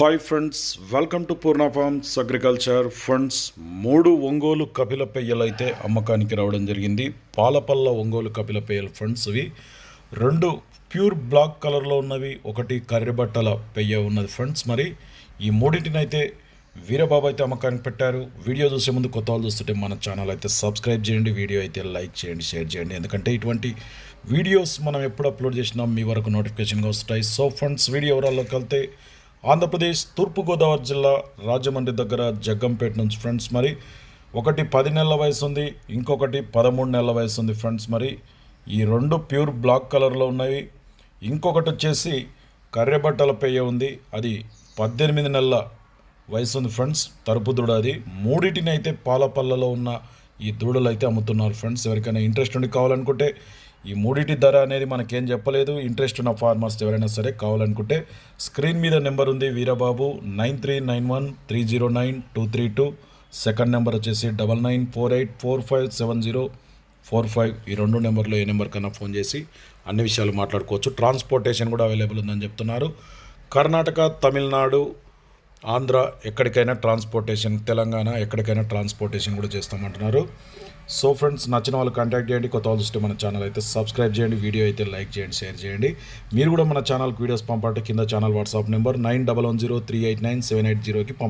Hi friends welcome to Purna farms agriculture funds మూడు ఒంగోలు కపిల పెయ్యలు అయితే అమ్మకానికి రావడం జరిగింది. పాలపల్ల ఒంగోలు కపిల పెయ్యలు ఫండ్స్ ఇవి. రెండు ప్యూర్ బ్లాక్ కలర్లో ఉన్నవి ఒకటి కర్రెబట్టల పెయ్య ఉన్నది ఫ్రెండ్స్ మరి. ఈ మూడింటిని అయితే వీరబాబు అయితే అమ్మకానికి పెట్టారు. వీడియో చూసే ముందు కొత్త వాళ్ళు చూస్తుంటే మన ఛానల్ అయితే సబ్స్క్రైబ్ చేయండి వీడియో అయితే లైక్ చేయండి షేర్ చేయండి. ఎందుకంటే ఇటువంటి వీడియోస్ మనం ఎప్పుడు అప్లోడ్ చేసినా మీ వరకు నోటిఫికేషన్గా వస్తాయి. సో ఫండ్స్ వీడియో ఎవరాల్లోకి వెళ్తే ఆంధ్రప్రదేశ్ తూర్పుగోదావరి జిల్లా రాజమండ్రి దగ్గర జగ్గంపేట నుంచి ఫ్రెండ్స్ మరి ఒకటి పది నెలల వయసు ఉంది ఇంకొకటి పదమూడు నెలల వయసు ఉంది ఫ్రెండ్స్ మరి. ఈ రెండు ప్యూర్ బ్లాక్ కలర్లో ఉన్నాయి. ఇంకొకటి వచ్చేసి కర్రెబట్టల పెయ్య ఉంది అది పద్దెనిమిది నెలల వయసు ఉంది ఫ్రెండ్స్ తరుపు దూడ అది. మూడింటిని అయితే పాలపల్లలో ఉన్న ఈ దూడలు అయితే అమ్ముతున్నారు ఫ్రెండ్స్. ఎవరికైనా ఇంట్రెస్ట్ ఉండి కావాలనుకుంటే ఈ మూడింటి ధర అనేది మనకేం చెప్పలేదు. ఇంట్రెస్ట్ ఉన్న ఫార్మర్స్ ఎవరైనా సరే కావాలనుకుంటే స్క్రీన్ మీద నెంబర్ ఉంది. Veerababu nine three nine one three zero nine two three two. Second number వచ్చేసి double nine four eight four five seven zero four five ఈ రెండు నెంబర్లో ఏ నెంబర్ కన్నా ఫోన్ చేసి అన్ని విషయాలు మాట్లాడుకోవచ్చు. ట్రాన్స్పోర్టేషన్ కూడా అవైలబుల్ ఉందని చెప్తున్నారు. కర్ణాటక తమిళనాడు ఆంధ్ర ఎక్కడికైనా ట్రాన్స్పోర్టేషన్ తెలంగాణ ఎక్కడికైనా ట్రాన్స్పోర్టేషన్ కూడా చేస్తామంటున్నారు. సో ఫ్రెండ్స్ నచ్చిన వాళ్ళు కాంటాక్ట్ చేయండి. కొత్త వాళ్ళు చూస్తే మన ఛానల్ అయితే సబ్స్క్రైబ్ చేయండి. వీడియో అయితే లైక్ చేయండి షేర్ చేయండి. మీరు కూడా మన ఛానల్కి వీడియోస్ పంపండి. కింద channel WhatsApp number nine double one zero three eight nine seven eight జీరోకి పంపండి.